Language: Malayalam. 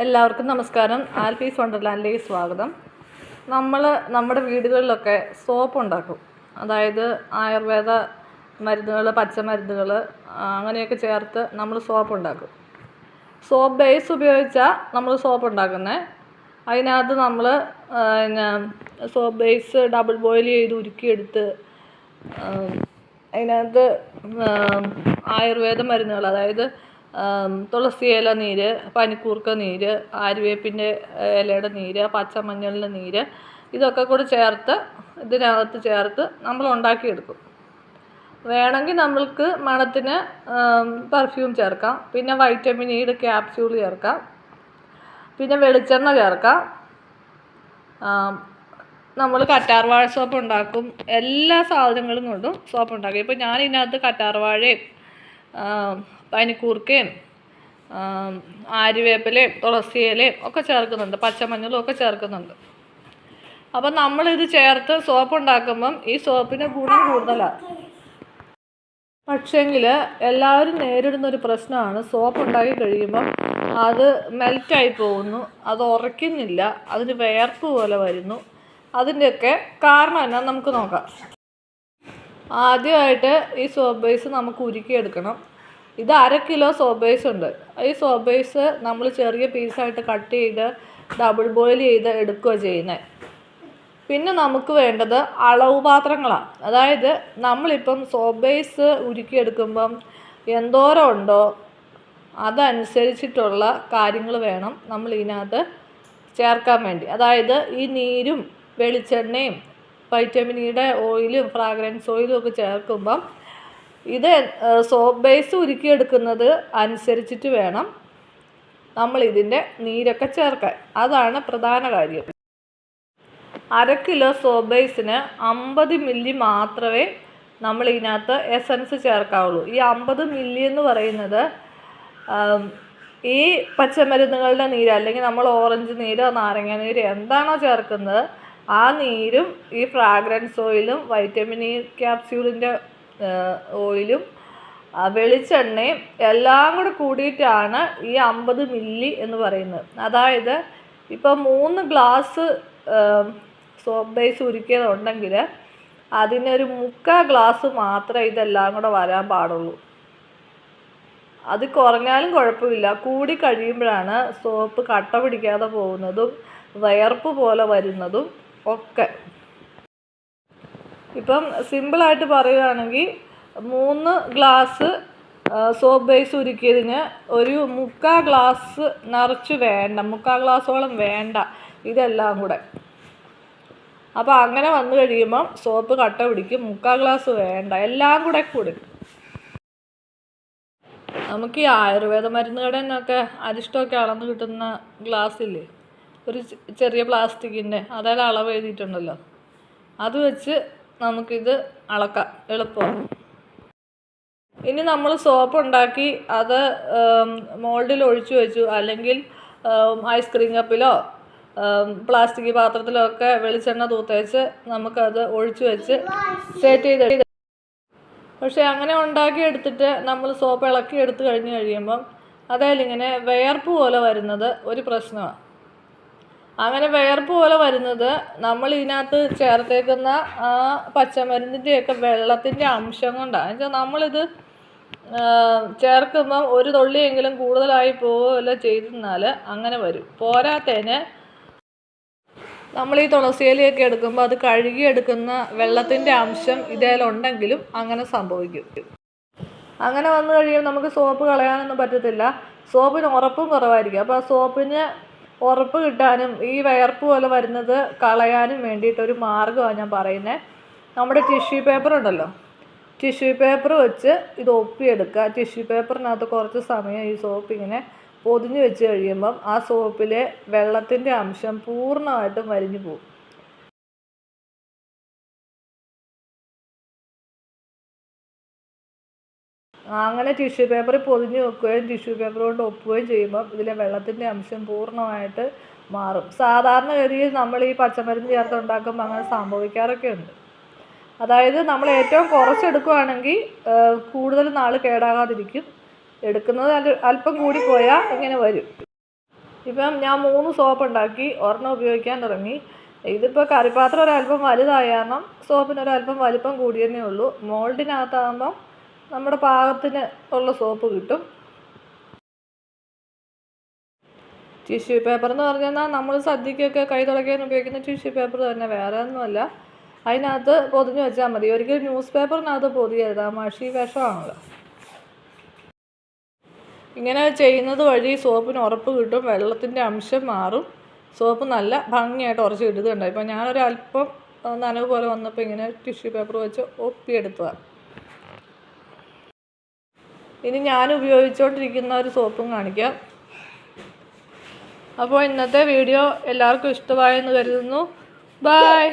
എല്ലാവർക്കും നമസ്കാരം. ആൽപീസ് വണ്ടർലാൻഡിലേക്ക് സ്വാഗതം. നമ്മൾ നമ്മുടെ വീടുകളിലൊക്കെ സോപ്പ് ഉണ്ടാക്കും. അതായത് ആയുർവേദ മരുന്നുകൾ പച്ചമരുന്നുകൾ അങ്ങനെയൊക്കെ ചേർത്ത് നമ്മൾ സോപ്പ് ഉണ്ടാക്കും. സോപ്പ് ബേസ് ഉപയോഗിച്ചാൽ നമ്മൾ സോപ്പ് ഉണ്ടാക്കുന്നത് അതിനകത്ത് നമ്മൾ പിന്നെ സോപ്പ് ബേസ് ഡബിൾ ബോയിൽ ചെയ്ത് ഉരുക്കിയെടുത്ത് അതിനകത്ത് ആയുർവേദ മരുന്നുകൾ അതായത് തുളസി ഇല നീര് പനിക്കൂർക്ക നീര് ആര്യവേപ്പിന്റെ ഇലയുടെ നീര് പച്ചമഞ്ഞളിന്റെ നീര് ഇതൊക്കെ കൂടി ചേർത്ത് ഇതിനകത്ത് ചേർത്ത് നമ്മൾ ഉണ്ടാക്കിയെടുക്കും. വേണമെങ്കിൽ നമ്മൾക്ക് മണത്തിന് പെർഫ്യൂം ചേർക്കാം. പിന്നെ വൈറ്റമിൻ ഇയുടെ ക്യാപ്സ്യൂൾ ചേർക്കാം. പിന്നെ വെളിച്ചെണ്ണ ചേർക്കാം. നമ്മൾ കറ്റാർവാഴ സോപ്പ് ഉണ്ടാക്കും. എല്ലാ സാധനങ്ങളും കൊണ്ടും സോപ്പ് ഉണ്ടാക്കും. ഇപ്പോൾ ഞാൻ ഇതിനകത്ത് കറ്റാർവാഴയും പനിക്കൂർക്കയും ആര്യവേപ്പിലയും തുളസി ഇലയും ഒക്കെ ചേർക്കുന്നുണ്ട്. പച്ചമഞ്ഞളും ഒക്കെ ചേർക്കുന്നുണ്ട്. അപ്പം നമ്മളിത് ചേർത്ത് സോപ്പ് ഉണ്ടാക്കുമ്പം ഈ സോപ്പിന് ഗുണം കൂടുതലാണ് പക്ഷേങ്കിൽ എല്ലാവരും നേരിടുന്ന ഒരു പ്രശ്നമാണ് സോപ്പ് ഉണ്ടാക്കി കഴിയുമ്പം അത് മെൽറ്റായി പോകുന്നു അത് ഉറയ്ക്കുന്നില്ല അതിന് വേർപ്പ് പോലെ വരുന്നു. അതിന്റെയൊക്കെ കാരണം എന്നാ നമുക്ക് നോക്കാം. ആദ്യമായിട്ട് ഈ സോപ്പ് ബേസ് നമുക്ക് ഉരുക്കിയെടുക്കണം. ഇത് അര കിലോ സോപ്പ് ബേസ് ഉണ്ട്. ഈ സോപ്പ് ബേസ് നമ്മൾ ചെറിയ പീസായിട്ട് കട്ട് ചെയ്ത് ഡബിൾ ബോയിൽ ചെയ്ത് എടുക്കുക ചെയ്യുന്നത് പിന്നെ നമുക്ക് വേണ്ടത് അളവ് പാത്രങ്ങളാണ് അതായത് നമ്മളിപ്പം സോപ്പ് ബേസ് ഉരുക്കിയെടുക്കുമ്പം എന്തോരം ഉണ്ടോ അതനുസരിച്ചിട്ടുള്ള കാര്യങ്ങൾ വേണം നമ്മൾ ഇതിനകത്ത് ചേർക്കാൻ വേണ്ടി. അതായത് ഈ നീരും വെളിച്ചെണ്ണയും വൈറ്റമിൻ ഇയുടെ ഓയിലും ഫ്രാഗ്രൻസ് ഓയിലും ഒക്കെ ചേർക്കുമ്പം ഇത് സോപ്പ് ബേസ് ഉരുക്കിയെടുക്കുന്നത് അനുസരിച്ചിട്ട് വേണം നമ്മൾ ഇതിന്റെ നീരൊക്കെ ചേർക്കാൻ. അതാണ് പ്രധാന കാര്യം. അര കിലോ സോപ്പ് ബേസിന് അമ്പത് മില്ലി മാത്രമേ നമ്മൾ ഇതിനകത്ത് എസൻസ് ചേർക്കാവുള്ളൂ. ഈ അമ്പത് മില്ലി എന്ന് പറയുന്നത് ഈ പച്ചമരുന്നുകളുടെ നീര് അല്ലെങ്കിൽ നമ്മൾ ഓറഞ്ച് നീരോ നാരങ്ങ നീര് എന്താണോ ചേർക്കുന്നത് ആ നീരും ഈ ഫ്രാഗ്രൻസ് ഓയിലും വൈറ്റമിൻ ഇ ക്യാപ്സ്യൂളിന്റെ ഓയിലും വെളിച്ചെണ്ണയും എല്ലാം കൂടെ കൂടിയിട്ടാണ് ഈ അമ്പത് മില്ലി എന്ന് പറയുന്നത്. അതായത് ഇപ്പോൾ മൂന്ന് ഗ്ലാസ് സോപ്പ് ബേസ് ഉരുക്കിയതുണ്ടെങ്കിൽ അതിനൊരു മുക്കാൽ ഗ്ലാസ് മാത്രമേ ഇതെല്ലാം കൂടെ വരാൻ പാടുള്ളൂ. അത് കുറഞ്ഞാലും കുഴപ്പമില്ല. കൂടി കഴിയുമ്പോഴാണ് സോപ്പ് കട്ട പിടിക്കാതെ പോകുന്നതും വയർപ്പ് പോലെ വരുന്നതും ഒക്കെ. ഇപ്പം സിമ്പിളായിട്ട് പറയുകയാണെങ്കിൽ മൂന്ന് ഗ്ലാസ് സോപ്പ് ബേസ് ഉരുക്കിയതിന് ഒരു മുക്കാ ഗ്ലാസ് നിറച്ച് വേണ്ട മുക്കാ ഗ്ലാസോളം വേണ്ട. ഇതെല്ലാം കൂടെ. അപ്പോൾ അങ്ങനെ വന്നു കഴിയുമ്പം സോപ്പ് കട്ട പിടിക്കും മുക്കാ ഗ്ലാസ് വേണ്ട എല്ലാം കൂടെ കൂടി. നമുക്ക് ഈ ആയുർവേദ മരുന്ന് കടയിൽ നിന്നൊക്കെ അരിഷ്ടമൊക്കെ അളന്ന് കിട്ടുന്ന ഗ്ലാസ് ഇല്ലേ ഒരു ചെറിയ പ്ലാസ്റ്റിക്കിന്റെ അതായത് അളവ് എഴുതിയിട്ടുണ്ടല്ലോ. അത് വെച്ച് നമുക്കിത് അളക്കാം എളുപ്പമാണ് ഇനി നമ്മൾ സോപ്പ് ഉണ്ടാക്കി അത് മോൾഡിൽ ഒഴിച്ചു വെച്ചു. അല്ലെങ്കിൽ ഐസ്ക്രീം കപ്പിലോ പ്ലാസ്റ്റിക് പാത്രത്തിലോ ഒക്കെ വെളിച്ചെണ്ണ തൂത്തേച്ച് നമുക്കത് ഒഴിച്ചു വെച്ച് സെറ്റ് ചെയ്ത് പക്ഷേ അങ്ങനെ ഉണ്ടാക്കി എടുത്തിട്ട് നമ്മൾ സോപ്പ് ഇളക്കി എടുത്തു കഴിഞ്ഞ് കഴിയുമ്പം അതായത് ഇങ്ങനെ വിയർപ്പ് പോലെ വരുന്നത് ഒരു പ്രശ്നമാണ് അങ്ങനെ വിയർപ്പ് പോലെ വരുന്നത് നമ്മൾ ഇതിനകത്ത് ചേർത്തേക്കുന്ന ആ പച്ചമരുന്നിന്റെയൊക്കെ വെള്ളത്തിന്റെ അംശം കൊണ്ടാണ്. എന്നുവെച്ചാൽ നമ്മളിത് ചേർക്കുമ്പം ഒരു തുള്ളിയെങ്കിലും കൂടുതലായി പോവുകയല്ല ചെയ്തിരുന്നാൽ അങ്ങനെ വരും. പോരാത്തതിന് നമ്മൾ ഈ തുളസിയിലയൊക്കെ എടുക്കുമ്പോൾ അത് കഴുകിയെടുക്കുന്ന വെള്ളത്തിന്റെ അംശം ഇതിലുണ്ടെങ്കിലും അങ്ങനെ സംഭവിക്കും. അങ്ങനെ വന്നു കഴിയുമ്പോൾ നമുക്ക് സോപ്പ് കളയാനൊന്നും പറ്റത്തില്ല. സോപ്പിന് ഉറപ്പും കുറവായിരിക്കും. അപ്പോൾ ആ സോപ്പിന് ഉറപ്പ് കിട്ടാനും ഈ വയർപ്പ് പോലെ വരുന്നത് കളയാനും വേണ്ടിയിട്ടൊരു മാർഗമാണ് ഞാൻ പറയുന്നത് നമ്മുടെ ടിഷ്യൂ പേപ്പർ ഉണ്ടല്ലോ. ടിഷ്യൂ പേപ്പർ വെച്ച് ഇത് ഒപ്പിയെടുക്കുക. ടിഷ്യൂ പേപ്പറിനകത്ത് കുറച്ച് സമയം ഈ സോപ്പ് ഇങ്ങനെ പൊതിഞ്ഞ് വെച്ച് കഴിയുമ്പം ആ സോപ്പിലെ വെള്ളത്തിന്റെ അംശം പൂർണമായിട്ടും വലിഞ്ഞു പോകും. അങ്ങനെ ടിഷ്യൂ പേപ്പറിൽ പൊതിഞ്ഞ് വെക്കുകയും ടിഷ്യൂ പേപ്പർ കൊണ്ട് ഒപ്പുകയും ചെയ്യുമ്പോൾ ഇതിലെ വെള്ളത്തിന്റെ അംശം പൂർണമായിട്ട് മാറും. സാധാരണഗതിയിൽ നമ്മൾ ഈ പച്ചമരുന്ന് ചേർത്ത് ഉണ്ടാക്കുമ്പോൾ അങ്ങനെ സംഭവിക്കാറൊക്കെ ഉണ്ട്. അതായത് നമ്മൾ ഏറ്റവും കുറച്ചെടുക്കുകയാണെങ്കിൽ കൂടുതൽ നാൾ കേടാകാതിരിക്കും. എടുക്കുന്നത് അല്പം കൂടി പോയാൽ ഇങ്ങനെ വരും. ഇപ്പം ഞാൻ മൂന്ന് സോപ്പ് ഉണ്ടാക്കി ഒരെണ്ണം ഉപയോഗിക്കാൻ തുടങ്ങി. ഇതിപ്പോൾ കറിപ്പാത്രം ഒരല്പം വലുതായ കാരണം സോപ്പിന് ഒരല്പം വലിപ്പം കൂടിയെന്നേ ഉള്ളൂ. മോൾഡിനകത്താകുമ്പം നമ്മുടെ പാകത്തിന് ഉള്ള സോപ്പ് കിട്ടും. ടിഷ്യൂ പേപ്പർ എന്ന് പറഞ്ഞാൽ നമ്മൾ സദ്യക്കൊക്കെ കൈ തുടയ്ക്കാൻ ഉപയോഗിക്കുന്ന ടിഷ്യൂ പേപ്പർ തന്നെ. വേറെ ഒന്നുമല്ല. അതിനകത്ത് പൊതിഞ്ഞ് വെച്ചാൽ മതി. ഒരിക്കലും ന്യൂസ് പേപ്പറിനകത്ത് പൊതിയരുത്. ആ മഷി വിഷമാണല്ലോ. ഇങ്ങനെ ചെയ്യുന്നത് വഴി സോപ്പിന് ഉറപ്പ് കിട്ടും. വെള്ളത്തിന്റെ അംശം മാറും. സോപ്പ് നല്ല ഭംഗിയായിട്ട് ഉറച്ച് കിട്ടുന്നുണ്ട്. ഇപ്പം ഞാനൊരു അല്പം നനവ് പോലെ വന്നപ്പോൾ ഇങ്ങനെ ടിഷ്യൂ പേപ്പർ വെച്ച് ഒപ്പിയെടുത്തതാണ്. ഇനി ഞാൻ ഉപയോഗിച്ചുകൊണ്ടിരിക്കുന്ന ഒരു സോപ്പും കാണിക്കാം. അപ്പോൾ ഇന്നത്തെ വീഡിയോ എല്ലാവർക്കും ഇഷ്ടമായെന്ന് കരുതുന്നു. ബായ്